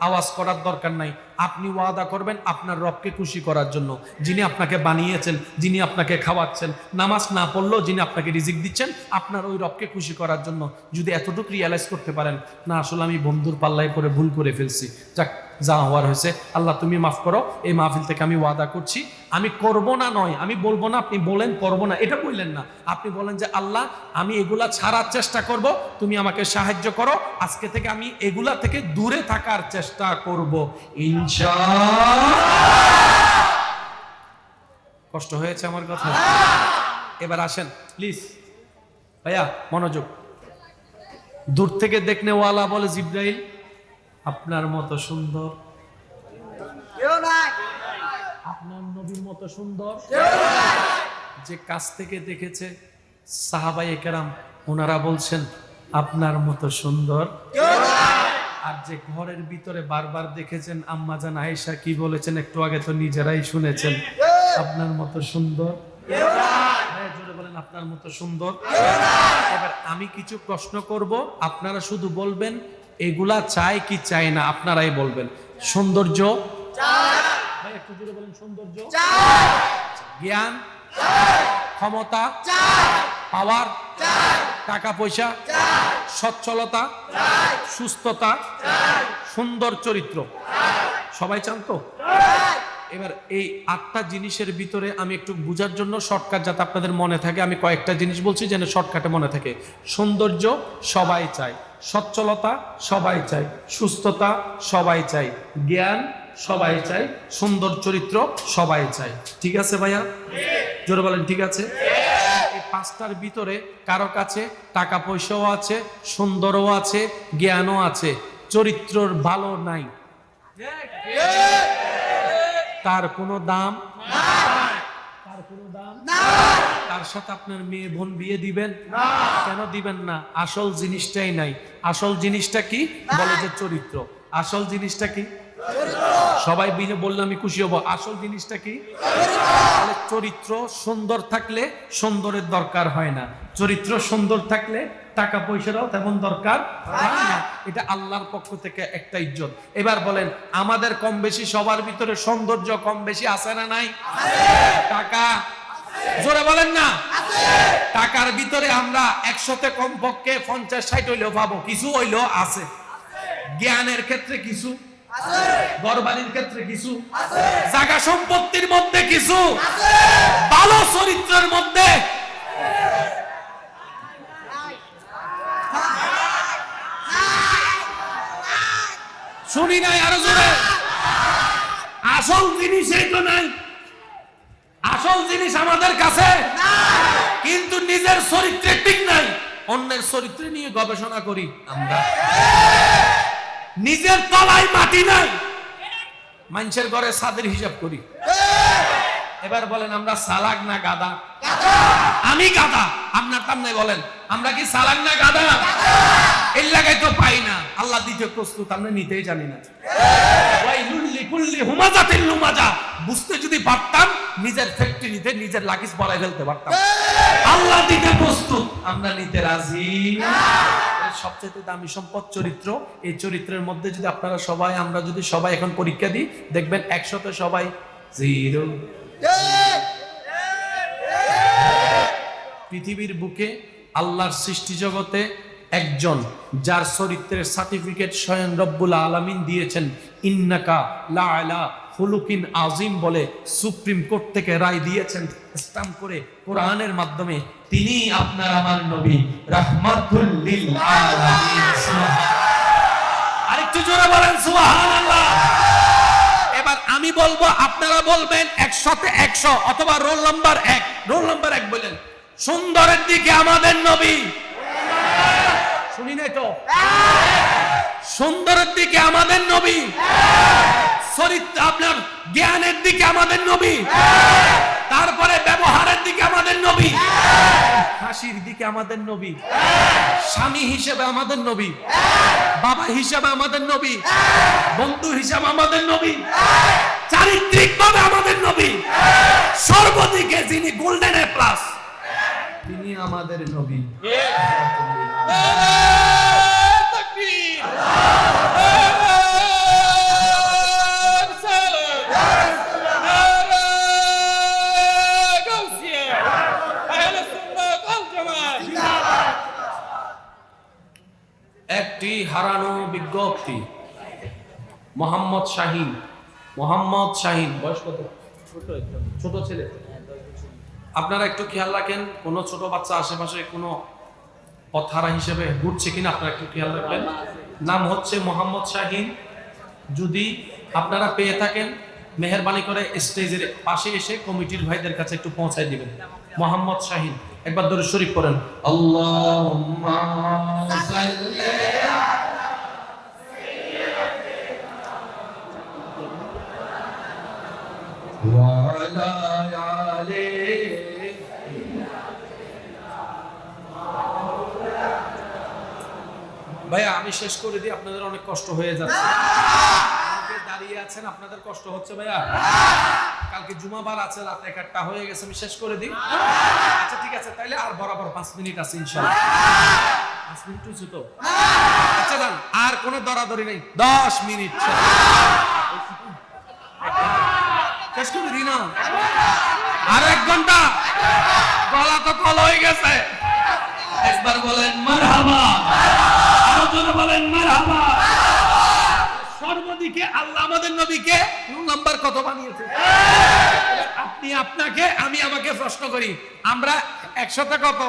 আওয়াজ করার দরকার নাই। আপনি ওয়াদা করবেন আপনার রবকে খুশি করার জন্য। যিনি আপনাকে বানিয়েছেন, যিনি আপনাকে খাওয়াচ্ছেন, নামাজ না পড়লেও যিনি আপনাকে রিজিক দিচ্ছেন, আপনার ওই রবকে খুশি করার জন্য যদি এতটুকু রিয়ালাইজ করতে পারেন, না, আসলে আমি বন্ধুর পাল্লায় করে ভুল করে ফেলছি। যাক যা হওয়ার হয়েছে। আল্লাহ, তুমি মাফ করো, এই মাহফিল থেকে আমি ওয়াদা করছি। আমি করব না নয়, আমি বলব না, আপনি বলেন, করব না, এটা বললেন না। আপনি বলেন যে, আল্লাহ, আমি এগুলা ছাড়ার চেষ্টা করব, তুমি আমাকে সাহায্য করো, আজকে থেকে আমি এগুলা থেকে দূরে থাকার চেষ্টা করব। কষ্ট হয়েছে আমার কথা? এবার আসেন, প্লিজ। ভাইয়া, মনোযোগ। দূর থেকে দেখনে ওয়ালা বলে জিব্রাইল আপনার মতো সুন্দর। আপনার নবীর মতো সুন্দর। যে কাছ থেকে দেখেছে সাহাবাই কেরাম ওনারা বলছেন আপনার মতো সুন্দর। আর যে ঘরের ভিতরে বারবার দেখেছেন আম্মাজান আয়েশা কি বলেছেন একটু আগে তো নিজেরাই শুনেছেন আপনার মতো সুন্দর। হ্যাঁ, বলেন আপনার মতো সুন্দর। এবার আমি কিছু প্রশ্ন করব আপনারা শুধু বলবেন এগুলা চাই কি চাই না আপনারাই বলবেন। সৌন্দর্য? একটু জোরে বলেন, সৌন্দর্য? জ্ঞান? ক্ষমতা? পাওয়ার? টাকা পয়সা? সচ্ছলতা? সুস্থতা? সুন্দর চরিত্র? সবাই চান তো? এবার এই আটটা জিনিসের ভিতরে আমি একটু বুঝার জন্য শর্টকাট যাতে আপনাদের মনে থাকে, আমি কয়েকটা জিনিস বলছি যেন শর্টকাটে মনে থাকে। সৌন্দর্য সবাই চায়। সচ্ছলতা সবাই চায় সুস্থতা সবাই চায় জ্ঞান সবাই চায় সুন্দর চরিত্র সবাই চায়। ঠিক আছে ভাইয়া? জোরে বলেন ঠিক আছে? এই পাঁচটার ভিতরে কারও কাছে টাকা পয়সাও আছে সুন্দরও আছে জ্ঞানও আছে চরিত্রর ভালো নাই। তার কোনো দাম? তার কোনো দাম? তার সাথে আপনার মেয়ে বোন বিয়ে দিবেন? কেন দিবেন না? আসল জিনিসটাই নাই। আসল জিনিসটা কি? বলে যে চরিত্র। আসল জিনিসটা কি? সবাই বিনে বললে আমি খুশি হব। আসল জিনিসটা কি? তাহলে চরিত্র সুন্দর থাকলে সুন্দরের দরকার হয় না। চরিত্র সুন্দর থাকলে টাকা পয়সারও তেমন দরকার হয় না। এটা আল্লাহর পক্ষ থেকে একটা ইজ্জত। এবার বলেন আমাদের কম বেশি সবার ভিতরে সৌন্দর্য কম বেশি আছে না নাই? টাকা জোরে বলেন না। টাকার ভিতরে আমরা একশোতে কম পক্ষে পঞ্চাশ, ষাট হইলেও পাবো। কিছু হইলেও আছে। জ্ঞানের ক্ষেত্রে কিছু। গরবাড়ির ক্ষেত্রে কিছু। জায়গা সম্পত্তির মধ্যে কিছু। ভালো চরিত্রের মধ্যে। শুনি নাই আরও জোরে। আসল জিনিসই তো নাই। আসল জিনিস আমাদের কাছে কিন্তু নিজের চরিত্রে ঠিক নাই। অন্যের চরিত্রে নিয়ে গবেষণা করি আমরা। নিজের তলায় মাটি নাই। মানুষের ঘরে সাদের হিসাব করি। এবার বলেন আমরা সালাক না গাদা? আমি গাদা আপনার সামনে বলেন আমরা কি সালাক না গাদা? এর লাগাই তো পাই না। আল্লাহ দিতে প্রস্তুত আমরা নিতেই জানি না। লিকুল্লি হুমাজাতিল লুমাজা বুঝতে যদি পারতাম নিজের ফ্যাক্টরিতে নিজের লাগেজ বলাই ফেলতে পারতাম। আল্লাহ দিতে প্রস্তুত। আমরা নিতে রাজি। সবচেয়ে দামি সম্পদ চরিত্র। এই চরিত্রের মধ্যে যদি আপনারা সবাই আমরা যদি সবাই এখন পরীক্ষা দিই দেখবেন একশত সবাই জিরো। পৃথিবীর বুকে আল্লাহর সৃষ্টি জগতে একজন যার চরিত্রের সার্টিফিকেট স্বয়ং রব্বুল আলামিন দিয়েছেন। ইন্নাকা লা হুলুকিন আজিম বলে সুপ্রিম কোর্ট থেকে রায় দিয়েছেন। স্টাম্প করে কোরআনের মাধ্যমে তিনি আপনার আমার নবী রাহমাতুল আরেকটু জোরে বলেন, সুবহানাল্লাহ। এবার আমি বলব, আপনারা বলবেন একশোতে একশো অথবা রোল নাম্বার এক। রোল নাম্বার এক বলেন, সুন্দরের দিকে আমাদের নবী শুনি নাই তো। সুন্দরের দিকে আমাদের নবী। চরিত্র, আপনার জ্ঞানের দিকে আমাদের নবী। তারপরে ব্যবহারের দিকে আমাদের নবী। হাসির দিকে আমাদের নবী। স্বামী হিসেবে আমাদের নবী। বাবা হিসেবে আমাদের নবী। বন্ধু হিসেবে আমাদের নবী। চারিত্রিক ভাবে আমাদের নবী। সর্বদিকে যিনি গোল্ডেন এ প্লাস তিনি আমাদের নবী। ভক্তি মোহাম্মদ শাহিন। মোহাম্মদ শাহিন বয়স কত? ছোট ছেলে? আপনারা একটু খেয়াল রাখেন কোনো ছোট বাচ্চা আশেপাশে কোনো পথারা হিসেবে ঘুরছে কিনা আপনারা একটু খেয়াল রাখবেন। নাম হচ্ছে মোহাম্মদ শাহিন। যদি আপনারা পেয়ে থাকেন মেহরবানি করে স্টেজের পাশে এসে কমিটির ভাইদের কাছে একটু পৌঁছায় দিবেন। মোহাম্মদ শাহিন একবার ধরে শরীফ করেন আল্লাহুম্মা ভাইয়া, আমি শেষ করে দিই, আপনাদের অনেক কষ্ট হয়ে যাচ্ছে। দাঁড়িয়ে আছেন, আপনাদের কষ্ট হচ্ছে ভাইয়া? কালকে জুমাবার আছে, রাত এগারটা হয়ে গেছে, আমি শেষ করে দিই। আচ্ছা ঠিক আছে, তাইলে আর বরাবর পাঁচ মিনিট আছে তো? আচ্ছা আর কোনো দরাদরি নেই। দশ মিনিট। শেষ করে দিই না। আর এক ঘণ্টা। গলা তো কল হয়ে গেছে। একবার বলেন, মারহাবা। আরও জোরে বলেন, মারহাবা। সর্বদিকে আল্লাহ আমাদের নবীকে কত বানিয়েছে? আপনি আপনাকে, আমি আমাকে প্রশ্ন করি, আমরা একসাথে কত?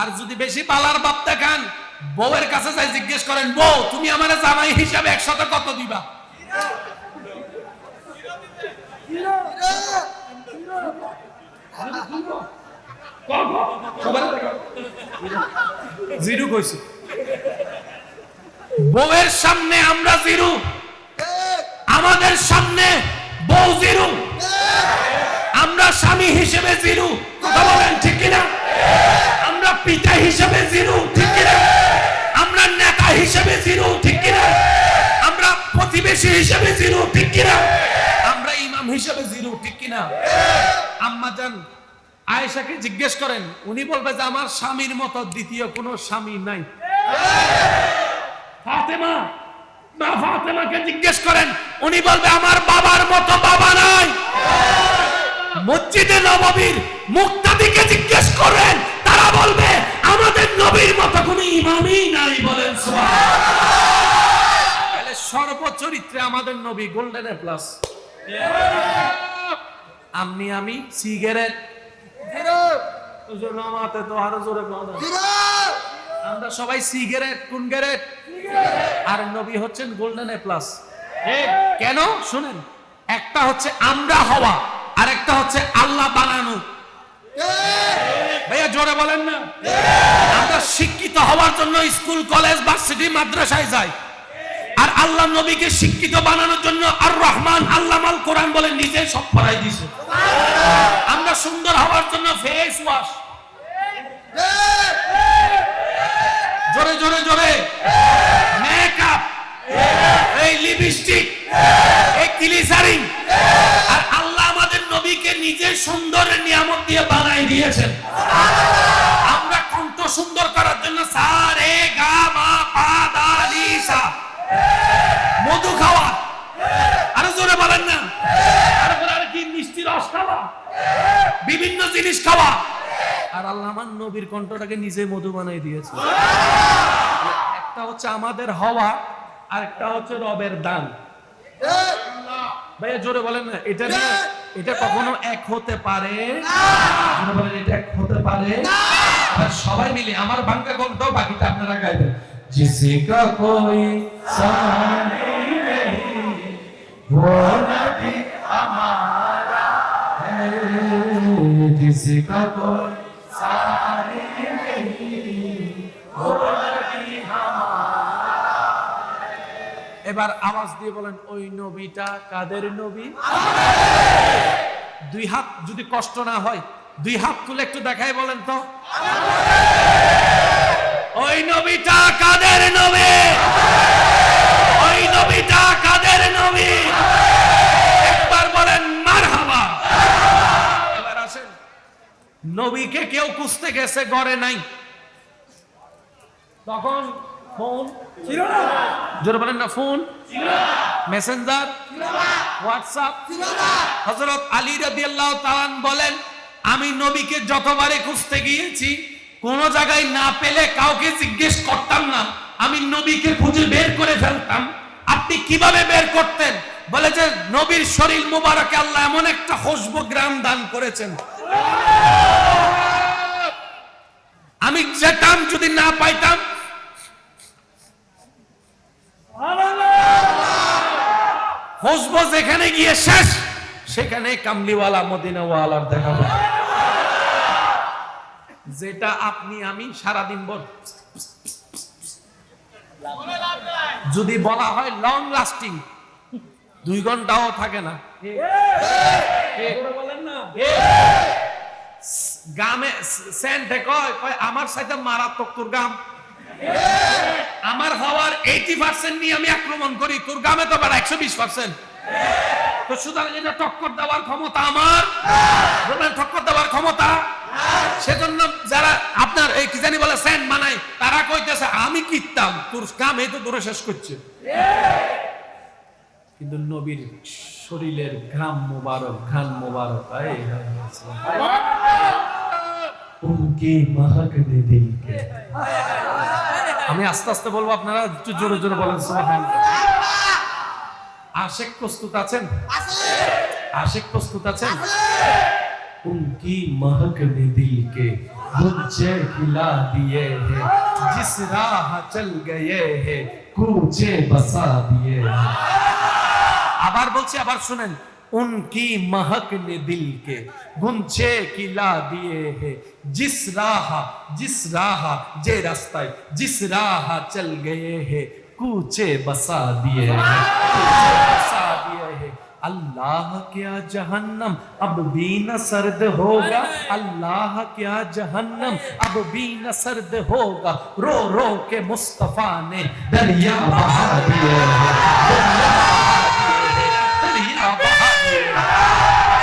আর যদি বেশি পালার বাপ দেখান বউয়ের কাছে যাই জিজ্ঞেস করেন বউ তুমি আমার জামাই হিসাবে একসাথে কত দিবা? জিরু কইছে। বউয়ের সামনে আমরা জিরু আমাদের সামনে বউ জিরু আমরা স্বামী হিসেবে জিরু কথা বলেন ঠিক কিনা? আমরা পিতা হিসেবে জিরু ঠিক কিনা? হিসেবে জিরু ঠিক কিনা? আমরা প্রতিবেশী হিসেবে জিরু ঠিক কিনা? আমরা ইমাম হিসেবে জিরু ঠিক কিনা? আম্মা জান আয়েশাকে জিজ্ঞেস করেন, উনি বলবে যে আমার স্বামীর মতো দ্বিতীয় কোনো স্বামী নাই। ফাতেমা, মা ফাতেমাকে জিজ্ঞেস করেন, উনি বলবে আমার বাবার মতো বাবা নাই। মসজিদে নববীর মুক্তাদিকে জিজ্ঞেস করেন, তারা বলবে, আমাদের নবীর মতো কোনো সর্বচরিত্রে আমাদের নবী গোল্ডেন প্লাস আপনি, আমি সিগারেট। আমরা সবাই সিগারেট কোন গ্যারেট আর নবী হচ্ছেন গোল্ডেন প্লাস কেন? শুনেন, একটা হচ্ছে আমরা হওয়া, আর একটা হচ্ছে আল্লাহ বানানো। ভাইয়া, জোরে বলেন না। আমরা শিক্ষিত হওয়ার জন্য স্কুল, কলেজ, ভার্সিটি, মাদ্রাসায় যাই। আর আল্লাহ নবীকে শিক্ষিত বানানোর জন্য আর রহমান আল্লাহ মাল কোরআন বলে নিজে সব পড়াই দিছে। আমরা সুন্দর হওয়ার জন্য ফেস ওয়াশ জোরে জোরে জোরে। মেকআপ এই লিপস্টিক এই ক্লিসারিং আর আল্লাহ আমাদের নবীকে নিজে সুন্দরের নিয়ামত দিয়ে বানাই দিয়েছেন। আমরা কণ্ঠ সুন্দর করার জন্য সা রে গা, মা, পা, দা নি সা। মধু খাওয়া। আরও জোরে বলেন না। বিভিন্ন জিনিস খাওয়া। আর আল্লাহ আমার নবীর কণ্ঠটাকে নিজে মধু বানাই দিয়েছে। একটা হচ্ছে আমাদের হওয়া, আর একটা হচ্ছে রবের দান। ভাইয়া, জোরে বলেন না, এটা নিয়ে এটা কখনো এক হতে পারে? এটা এক হতে পারে? সবাই মিলে, আমার বাংলা কণ্ঠ, বাকিটা আপনারা গাইবেন। जिसी का कोई सानी नहीं वो नबी हमारा है जिसी का कोई सानी नहीं वो नबी हमारा এবার আওয়াজ দিয়ে বলেন ওই নবীটা কাদের নবী দুই হাত যদি কষ্ট না হয় দুই হাত তুলে একটু দেখাই বলেন তো ওই নবীটা কাদের নবী? ওই নবীটা কাদের নবী? একবার বলেন, মারহাবা। এবার আসেন। নবীকে কেউ খুঁজতে গেছে, গড়ে নাই। তখন ফোন ছিল না। জোরে বলেন না, ফোন ছিল না। মেসেঞ্জার ছিল না। হোয়াটসঅ্যাপ ছিল না। হযরত আলী রাদিয়াল্লাহু তাআলা বলেন, আমি নবীকে যতবারে খুঁজতে গিয়েছি কোন জায়গায় না পেলে কাউকে জিজ্ঞেস করতাম না। আমি নবীকে খুঁজে বের করে ফেলতাম। আপনি কীভাবে বের করতেন? বলে যে, নবীর শরীর মুবারকে আল্লাহ এমন একটা খুশবু গ্রাম দান করেছেন। আমি যেতাম, যদি না পাইতাম, খুশবু যেখানে গিয়ে শেষ সেখানে কামলিওয়ালা, মদিনাওয়ালার দেখা হবে। যেটা আপনি, আমি সারাদিন বল। যদি বলা হয় লং লাস্টিং দুই ঘন্টাও থাকে না। গামে, সেন্টে কয় কয়, আমার সাথে মারাত্মক তোর গাম। আমার হওয়ার এইটি পার্সেন্ট নিয়ে আমি আক্রমণ করি, তোর গামে তো বেড়া একশো বিশ পার্সেন্ট তো সুতরাং এটা টক্কর দেওয়ার ক্ষমতা আমার। টক্কর দেওয়ার ক্ষমতা? সেজন্য যারা আপনার এই কি জানি বলে সেন্ট মানায়, তারা কইতেছে, আমি কিতাম তোর কাম এই তো দূরে শেষ করছে। কিন্তু নবীর শরীরের ঘ্রাম মোবারক, ঘ্রাণ মোবারক আমি আস্তে আস্তে বলব আপনারা, একটু জোরে জোরে বলেন আশেক প্রস্তুত আছেন? আশেক প্রস্তুত আছেন? उनकी महक ने दिल के मुझे खिला दिए हैं जिस राह चल गए हैं कूचे बसा दिए हैं আবার বলছি আবার শুনেন उनकी महक ने दिल के गुंछे खिला दिए हैं जिस राह जिस राह जे रास्ताय जिस राह चल गए हैं कूचे बसा दिए हैं कूचे बसा दिए हैं अल्लाह क्या जहन्नम? अब भी न सर्द होगा। अल्लाह क्या जहन्नम? अब भी न सर्द होगा। रो रो के मुस्तफ़ा ने दरिया बहा हैं।